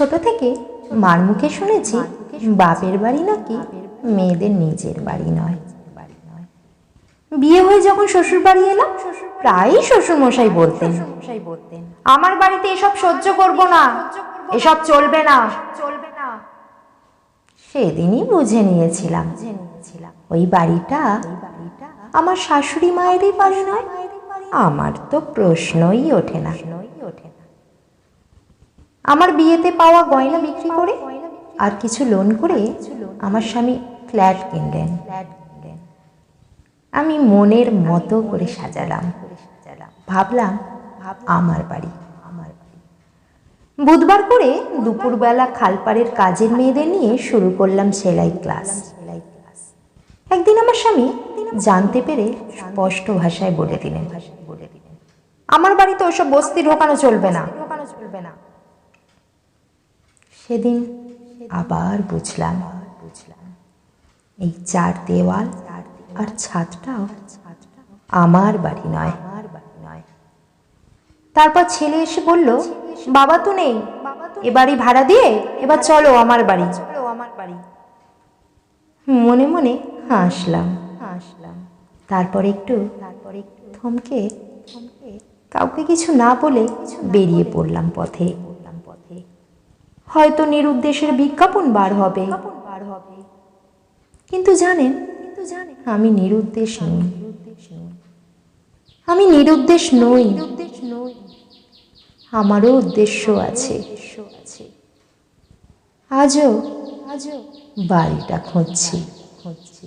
ছোট থেকে মার মুখে শুনেছি বাপের বাড়ি নাকি মেয়েদের নিজের বাড়ি নয়। বিয়ে হয়ে যখন শ্বশুর বাড়ি এলাম প্রায়ই শ্বশুর মশাই বলতেন, আমার বাড়িতে এসব সহ্য করব না, এসব চলবে না চলবে না। সেদিনই বুঝে নিয়েছিলাম, ওই বাড়িটা আমার শাশুড়ি মায়েরই বাড়ি নয়, আমার তো প্রশ্নই ওঠে না। আমার বিয়েতে পাওয়া গয়না বিক্রি করে আর কিছু লোন করে আমার স্বামী ফ্ল্যাট কিনলেন। আমি মনের মতো করে সাজালাম। ভাবলাম আমার বাড়ি। আমার বাড়ি বুধবার করে দুপুরবেলা খালপাড়ের কাজের মেয়েদের নিয়ে শুরু করলাম সেলাই ক্লাস। সেলাই ক্লাস একদিন আমার স্বামী জানতে পেরে স্পষ্ট ভাষায় বলে দিলেন বলে দিলেন আমার বাড়িতে ওসব বস্তি ঢোকানো চলবে না ঢোকানো চলবে না। সেদিন আবার বুঝলাম। বুঝলাম এই চার দেওয়াল আর ছাদটাও আমার বাড়ি নয়। আমার বাড়ি নয় তারপর ছেলে এসে বলল, বাবা তো নেই। এ বাড়ি ভাড়া দিয়ে? এবার চলো আমার বাড়ি। চলো আমার বাড়ি মনে মনে হাসলাম। হাসলাম তারপর একটু তারপর একটু থমকে থমকে কাউকে কিছু না বলে বেরিয়ে পড়লাম পথে পড়লাম পথে। হয়তো নিরুদ্দেশের বিজ্ঞাপন বার হবে। কিন্তু জানেন কিন্তু জানেন আমি নিরুদ্দেশ নই। আমি নিরুদ্দেশ নই। আমারও উদ্দেশ্য আছে। আজও আজও বাড়িটা খুঁজছি খুঁজছি।